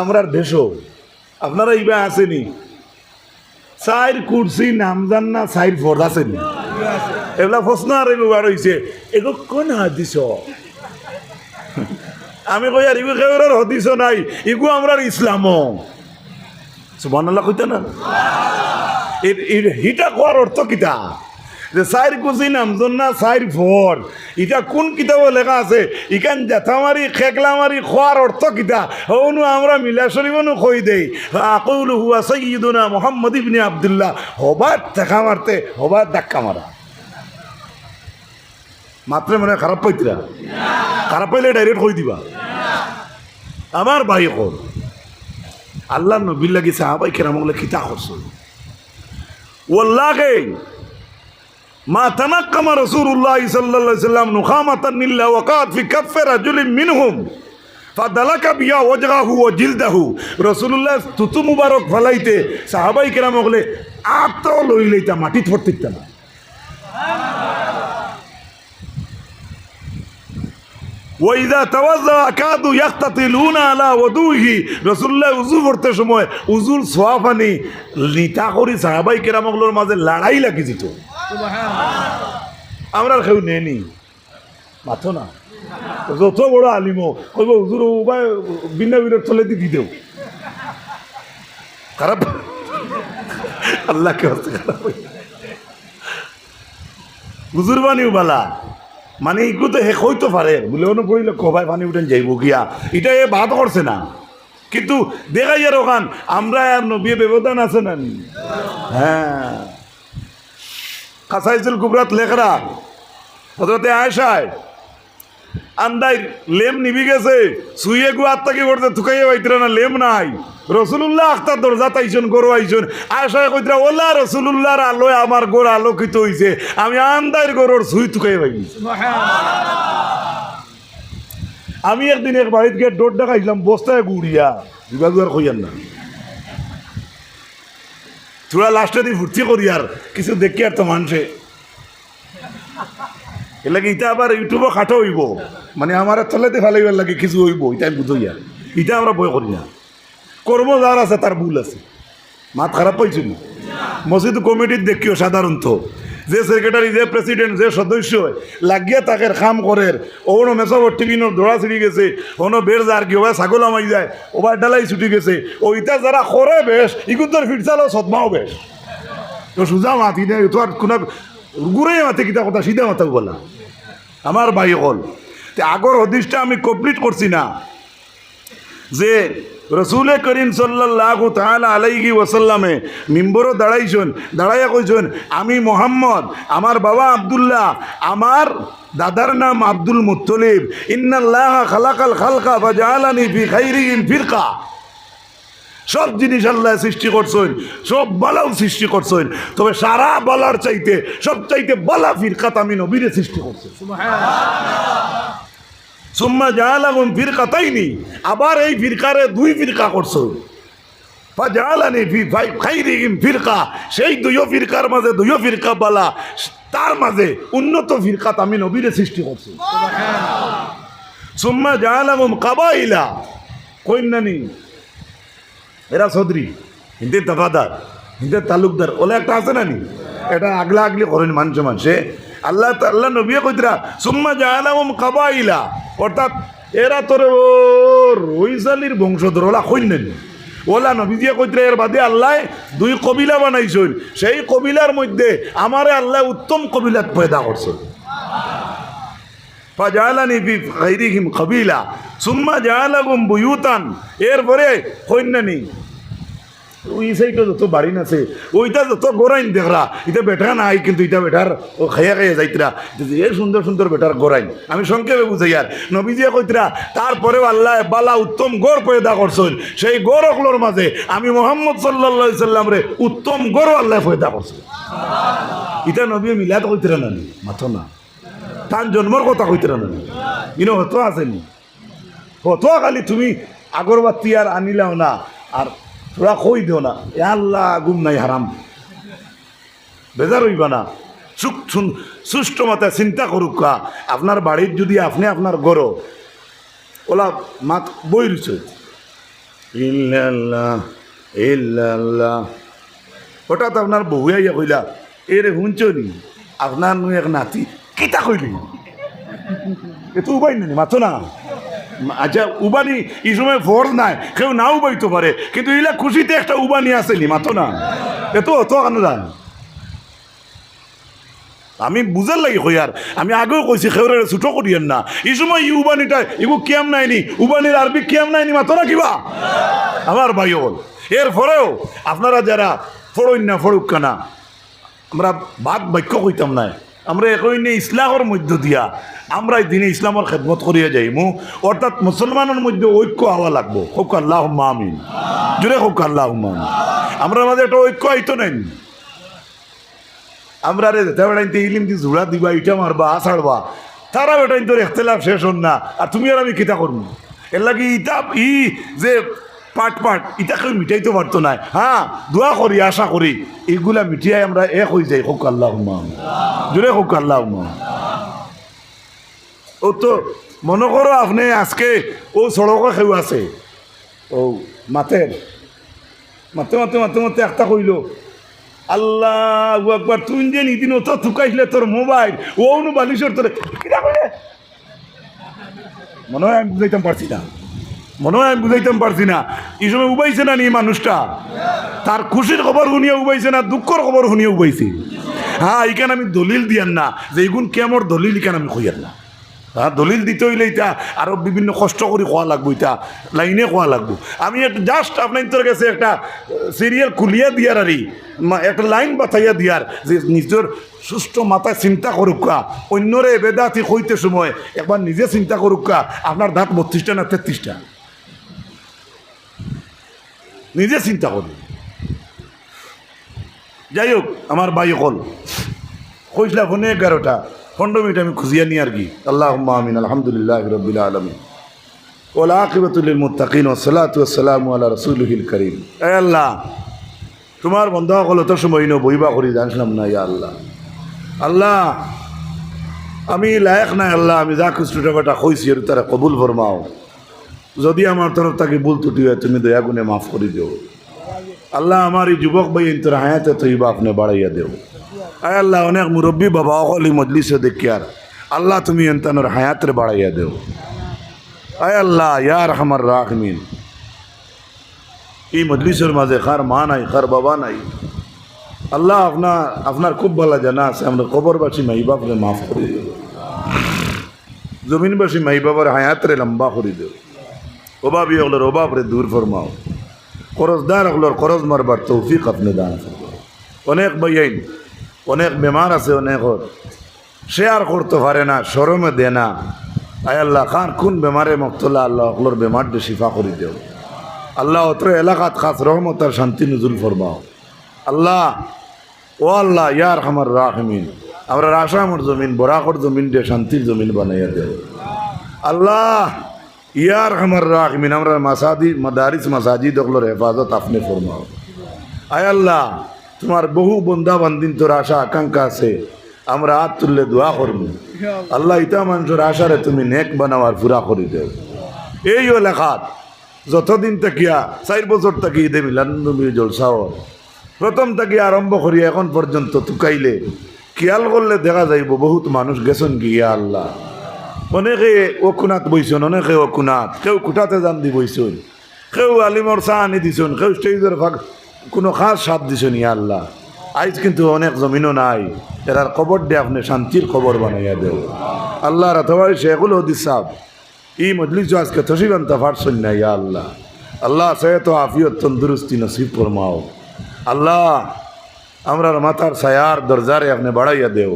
আমরার দেশও। আপনারা এইবার আসেনি। চাইর কুর্সি নাম জান না, চাইর ফর্দ আসেনি। এগুলা প্রশ্ন আর এবার হয়েছে এগো কোন হাদিস আমি কই আর ইগু কেউরের হদিস নাই। ইগু আমরার ইসলাম সুবহানাল্লাহ কইতে না? হিটা কোয়ার অর্থ কিতা? যে সাইর কুচি নামজন না সাইর ফর ইটা কোন কিতাবে লেখা আছে? ইখান জেঠামারি খেকলামারি খোয়ার অর্থ কিতা? হনু আমরা মিলা শরীফনু কই দেই। আকুল হুয়া সৈয়দুনা মোহাম্মদ ইবনে আবদুল্লাহ। হবার দেখা মারতে হবার ধাক্কা মারা মাত্রে মানে খারাপ পাইতিরা খারাপ পাইলে ডাইরেক্ট কই দিবা। আমার ভাই কর আল্লাহ নবীর লাগি সাহাবাই কেরামগুলো কিতা করছ ওল্লাহে মা তানাক্কামা রসুল্লাহ সাল্লা সাল্লাম নুখামাতান নিল্লা ওয়াকাত ফি কাফে রাজুলিন মিনহুম। ফাদালাকা বিয়া ওজগাহু ও জিলদাহু। রসুল্লাহ তুতু মুবারক ফলাইতে সাহাবাই কেরাম হলে আত্ম লই লইতা মাটি ফরতিত না। ওইদা তাওয়াজা আকাদু ইয়াক্তাতিলুনা আলা ওয়াদুহি রাসূলুল্লাহ উযু করতে সময় উযুল সোয়া পানি লিটা করি সাহাবাই কেরামগুলোর মাঝে লড়াই লাগি যেত। আমরা কেউ নেনি। মাথো না। যত বড় আলিমো, কইব, হুজুর উবাই বিনা চলে দি দেও। খারাপ। আল্লাহকে হস্তে খারাপ হুজুর বানিও বালা। মানে এগুলো তো হে হইতে পারে। বলে অন্য পড়িলে কবাই পানি উঠেন যাইব গিয়া। এটা এ বাদ করছে না। কিন্তু দেখাই আর ওখান, আমরা আর নবী ব্যবধান আছে না? হ্যাঁ। কাসাইজুল কুবরাত লেখরা। হজরতে আয়সায় আন্দাই লেম নিবি গেছে সুইয়ে গু আত্মাকে করতে থুকাইয়ে বাইতরা না, লেম নাই। রসুল্লাহ আখতার দরজা তাইছন, গরু আইছন। আয়সায় কইতরা, ওলা রসুল্লাহর আলোয় আমার গোর আলোকিত হইছে, আমি আন্দাইর গরুর সুই থুকাইয়ে পাইছি আমি একদিন এক বাড়িতে গিয়ে ডোর ডাকাইছিলাম বস্তায় গুড়িয়া। বিভাগ আর কইয়ার না। তোরা লাস্টে দিয়ে ভর্তি করি আর কিছু দেখি আর তো মানুষে এর লাগে ইটা আবার ইউটিউবও খাটো হইব। মানে আমার তলেতে ফেলাইবার লাগে কিছু হইব ইটা বুধ বুঝই আর ইটা আমরা বয় করি না। কর্ম যার আছে তার ভুল আছে। মাত খারাপ পাইছিল মসজিদ কমিটির দেখিও সাধারণত যে সেক্রেটারি যে প্রেসিডেন্ট যে সদস্য, লাগিয়ে তাকে কাম করে ওনো মেসব টিভিনোর দৌড়া ছিড়ি গেছে। ওনো বের যার কি ওবার ছাগল আমাই যায় ওবার ডালাই ছুটি গেছে। ওইটা যারা করে বেশ ইগুন্তর ফিরচালো সদমাও বেশ। তো সোজা মাতি নেই তো আর কোনো ঘুরে মাতে কিতা কথা সিধা মাথা বলা। আমার ভাই হল আগর হদিসটা আমি কমপ্লিট করছি না। যে রসুলে করিম সাল্লাহ তাহলে আলাইহি ওসাল্লামে মিম্বরও দাঁড়াইছেন, দাঁড়াইয়া কইছেন, আমি মোহাম্মদ, আমার বাবা আবদুল্লাহ, আমার দাদার নাম আব্দুল মুত্তলিব। ইন্নাল্লাহ খালাকাল খালকা বা জাহালানি ফি খাইরিন ফিরকা। সব জিনিস আল্লাহ সৃষ্টি করছেন, সব বালাও সৃষ্টি করছেন। তবে সারা বলার চাইতে সব চাইতে বলা ফিরকাত আমি নবীরে সৃষ্টি করছে। সুম্মা তাই নি আবার এই ফিরকারে দুই ফিরকা করছ। ফি খাইরিহিম ফিরকা। সেই দুইও ফিরকার মাঝে দুইও ফিরকা বালা। তার মাঝে উন্নত ফিরকাত আমি নবীরে সৃষ্টি করছি। সুম্মা জাহালাগুম কাবাইলা। কইনানি এরা চৌধুরী হিন্দির দাফাদার হিন্দির তালুকদার। ওলা একটা আছে না নি এটা আগলা আগলি করেন মানুষ মানুষে আল্লাহ আল্লাহ নবী কইতরা, সুম্মা জাহালাম কাবাইলা। অর্থাৎ এরা তোর ও রইসালির বংশধর, ওলা কইনেন ওলা নবী দিয়ে কইতরা, এর বাদে আল্লাহ দুই কবিলা বানাইছেন। সেই কবিলার মধ্যে আমারে আল্লাহ উত্তম কবিলাত পয়দা করছে কবিলা। সুম্মা জালাগুম বুয়ুতান। এরপরে কন্যানি ওই যত ওইটা যত দেখরা বেটা নাই, কিন্তু ও যাইতরা। এ আমি সংক্ষেপে বুঝাই আর নবীজিয়া কইতরা তারপরেও আল্লাহ বালা উত্তম গড় পয়দা করছেন। সেই গড় অকলোর মাঝে আমি মোহাম্মদ সাল্লা সাল্লাম রে উত্তম গড় আল্লাহ পয়দা করছেন। এটা নবী মিলাত কইতরা না মাথো না। তার জন্মর কথা কইতে না ইনো হতো আসেনি হতো খালি তুমি আগরবাতি আর আনিলাও না। আর তোরা কই দিও না? এ আল্লাহ গুম নাই হারাম। বেজার হইবা না। সুখ শুন, সুষ্ঠু মতে চিন্তা করুক কা আপনার বাড়ির যদি আপনি আপনার গরো ওলা মাত বই রইছে। ইল্লাল্লাহ হঠাৎ আপনার বহু আইয়া কইলা, এরে আপনার নু এক নাতি। কিতা কইলি? এ তো উবাই নি মাতো না। আচ্ছা উবানি এই সময় ফোর নাই, কেউ নাও উবাইতে পারে, কিন্তু ইলা খুশিতে একটা উবানি আছে নি, মাতো না। এ তো অত কেন আমি বুঝার লাগি কই আর, আমি আগেও কইছি খেউরে ছুটো করিয়েন না। এই সময় ই উবানিটা এগু কেম নাইনি উবানির আরবি কেম নাইনি মাতো না কিবা? আমার ভাই হল এর পরেও আপনারা যারা ফড়ইন না ফড়ুক কানা, আমরা বাদ বাক্য কইতাম নাই। আমরা একই নিয়ে ইসলামের মধ্য দিয়া আমরা দিনে ইসলামের খেদমত করিয়া যাইমু। অর্থাৎ মুসলমানের মধ্যে ঐক্য হওয়া লাগবো। হোক আল্লাহ মামিন জুড়ে হোক আল্লাহ মামিন আমরা মাঝে একটা ঐক্য আইতো নাই আমরা রে যেতে বেড়াইতে ইলিম দি জোড়া দিবা, ইটা মারবা আসাড়বা তারা বেটাইন তোর এখতলাফ শেষ হন না। আর তুমি আর আমি কিতা করব এর লাগি ইটা ই যে পাট পাট ইটাকে মিটাইতে পারতো না হ্যাঁ দোয়া করি আশা করি এইগুলা মিটিয়াই আমরা এক হয়ে যাই, হোক আল্লাহ জোরে হোক আল্লাহ ও তো, মনে করো আপনি আজকে ও সড়কে খেউ আছে। ও মাতের মাতে মাতে মাতে মাতে একটা কইল। আল্লাহ একবার তুই যে নিদিন ও তো থুকাইলে তোর মোবাইল ও নু বালিশর তোর কিরা মনে হয় আমি বুঝাইতাম পারছি না। মনে হয় আমি বুঝাইতাম পারছি না। এই সময় উবাইছে না নি মানুষটা? তার খুশির খবর শুনিয়ে উবাইছে না, দুঃখর খবর শুনিয়ে উবাইছে? হ্যাঁ এইখানে আমি দলিল দিয়ান না। যে এইগুণ কেমর দলিল এখানে আমি কইয়ার না। হ্যাঁ দলিল দিতে হইলে এটা আরও বিভিন্ন কষ্ট করে খোয়া লাগবো এটা লাইনে খোয়া লাগবো। আমি একটা জাস্ট আপনার তোর কাছে একটা সিরিয়াল খুলিয়া দিয়ার আরই একটা লাইন বাতাইয়া দিয়ার, যে নিজের সুস্থ মাথায় চিন্তা করুকা অন্যরে বেদাতি হইতে সময় একবার নিজে চিন্তা করুকা আপনার দাঁত বত্রিশটা না তেত্রিশটা? নিজে চিন্তা করুন যাই হোক আমার বাই অকল। কইসলা ফোনে এগারোটা। পনেরো মিনিট আমি খুঁজিয়া নি আর কি। আল্লাহ আমিন, আলহামদুলিল্লাহ রবিল আলমিন। ওলা আকিবতুল মুতাকিন ওসলাত ওসালাম আল্লাহ রসুলহিল করিম। এ আল্লাহ, তোমার বন্ধুসকল অত সময় নো বইবা করি, জানছিলাম না, ইয়া আল্লাহ। আল্লাহ, আমি লায়ক নাই, আল্লাহ, আমি যা কিছু টাকাটা কইছি আর তারা কবুল ফরমাও। যদি আমার তরফ থেকে ভুল ত্রুটি হয়, তুমি দয়া গুণে মাফ করে দিও। আল্লাহ আমার এই যুবক ভাই তোর হায়াতে তৈবা আপনি বাড়াইয়া দেও। আয় আল্লাহ, অনেক মুরব্বী বাবা অকলি মজলিসে দেখিয়ার, আল্লাহ তুমি এনতানোর হায়াতের বাড়াইয়া দেও। আয় আল্লাহ ইয়ার আমার রাখমিন এই মজলিসের মাঝে খার মা নাই, খার বাবা নাই। আল্লাহ আপনার আপনার খুব ভালো জানা আছে, আমরা কবরবাসী মাই বাপরে মাফ করে দেব জমিনবাসী মাই বাবার হায়াতরে লম্বা করে দেব অভাবী হলোর অভাবরে দূর ফরমাও। করজদার হলোর করজ মারবার তৌফিক আপনি দান অনেক বইয়াইন, অনেক বেমার আছে, অনেক শেয়ার করতে পারে না সরমে দে না। আয় আল্লাহ, খান কোন বেমারে মক্তলা, আল্লাহ অকলোর বেমারটি শিফা করে দেও। আল্লাহ অত্র এলাকাত খাস রহমত আর শান্তি নজুল ফরমাও। আল্লাহ, ও আল্লাহ ইয়ার আমার রাহমিন। আমরা রাসামর জমিন, বরাকর জমিন দিয়ে শান্তির জমিন বানাইয়া দেও। আল্লাহ ইয়ার আমার রাহমিন আমরা মাসাদি মাদারিস মাসাজিদ ওগুলোর হেফাজত আপনি ফরমাও আয় আল্লাহ তোমার বহু বন্ধা বান্দিন তোর আশা আকাঙ্ক্ষা আছে আমরা হাত তুললে দোয়া করব আল্লাহ ইতা মানুষের আশারে তুমি নেক বানাওয়ার পুরা করে দেও এই এলাকাত যতদিন তাকিয়া চার বছর থাকি ঈদে মিলানবী জলসাও প্রথম থেকে আরম্ভ করি এখন পর্যন্ত তুকাইলে খেয়াল করলে দেখা যাইব বহুত মানুষ গেছেন গিয়া আল্লাহ অনেকে অকুনাত বইছেন, অনেকে অকুনাত কেউ কুটাতে জান দি বইছেন, কেউ আলিমর চাহ আনি দিছেন, কেউ স্টেজের ভাগ কোনো খাস সাপ দিছেন, ইয়া আল্লাহ। আইজ কিন্তু অনেক জমিনও নাই এরার খবর দে আপনি শান্তির খবর বানাইয়া দেও। আল্লাহ রাতবাড়ি শেখুল হদিস সাহ ই মজলিস আজকে তসিবান পারছেন না ইয়া আল্লাহ। আল্লাহ সে তো আফিয়ত তন্দুরুস্তি নসিব ফরমাও। আল্লাহ আমরার মাথার ছায়ার দরজারে আপনি বাড়াইয়া দেও।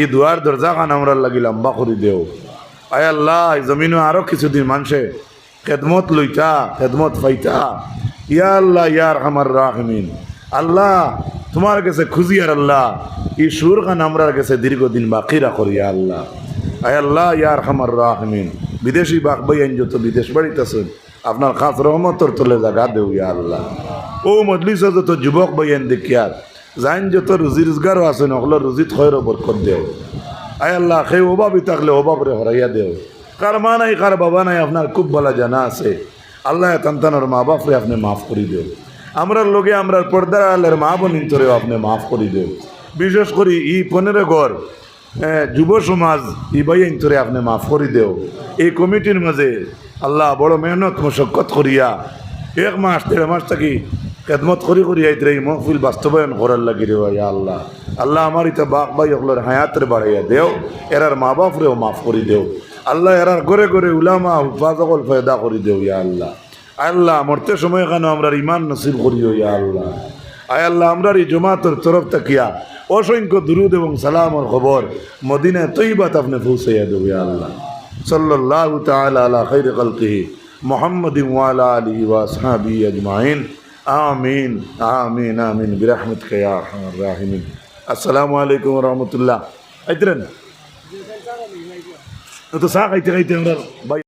ই দুয়ার দরজা খান আমরা লাগি লম্বা করে দেও। আয় আল্লাহ, এই জমিনে আরও কিছুদিন মানুষে খেদমত লইতা, খেদমত পাইতা। ইয়া আল্লাহ ইয়ার আমার রাহমিন। আল্লাহ, তোমার কাছে খুঁজি আর আল্লাহ, এই সুর খান আমরার কাছে দীর্ঘদিন বাকি রাখো ইয়া আল্লাহ। আয় আল্লাহ ইয়ার আমার রাহমিন। বিদেশি বাক বই আইন যত বিদেশ বাড়িতেছেন আপনার খাস রহমতর তলে জাগা দেও ইয়া আল্লাহ। ও মজলিস যত যুবক বই আইন দেখিয়ার। যাইন যত রুজি রোজগারও আছেন ওগুলো রুজিত খয়ের বরকত দেও। আয় আল্লাহ, সেই অভাবই থাকলে অভাবরে হরাইয়া দেও। কার মা নাই, কার বাবা নাই, আপনার খুব ভালো জানা আছে। আল্লাহ তান্তানোর মা বাপরে আপনি মাফ করি দেও। আমরার লোকে আমরার পর্দার আলের মা বোন তোরেও আপনি মাফ করি দেও। বিশেষ করে ই পনেরো ঘর যুব সমাজ, ই ভাই তোরে আপনি মাফ করি দেও। এই কমিটির মাঝে আল্লাহ বড় মেহনত, মশক্কত করিয়া, এক মাস, দেড় মাস থাকি খেদমত করি করি আইতে মহফিল বাস্তবায়ন করার লাগি রে ভাই, আল্লাহ। আল্লাহ আমার ইতা বাপ ভাই ওগুলোর হায়াতের বাড়াইয়া দেও, এরার মা বাপরেও মাফ করি দেও। আল্লাহ এরার ঘরে ঘরে উলামা উপাদকল ফয়দা করি দেও, ইয়া আল্লাহ। আল্লাহ, মরতে সময় কেন আমরা ইমান নসিব করিও, ইয়া আল্লাহ। আয় আল্লাহ, আমরার এই জমাতের তরফ তাকিয়া অসংখ্য দুরুদ এবং সালামর খবর, মদিনায় তৈবাত আপনি পৌঁছাইয়া ইয়া আল্লাহ। সাল্লাল্লাহু তাআলা আলা খাইর খালকিহি মুহাম্মাদিন ওয়া আলা আলিহি ওয়া আসহাবিহি আজমাইন। আমিন আমিন আমিন বিরহমতিকা ইয়া আরহামার রাহিমিন আসসালামু আলাইকুম ওয়া রাহমাতুল্লাহ আইতরেন তো চা খাইতে খাইতে আমরা ভাই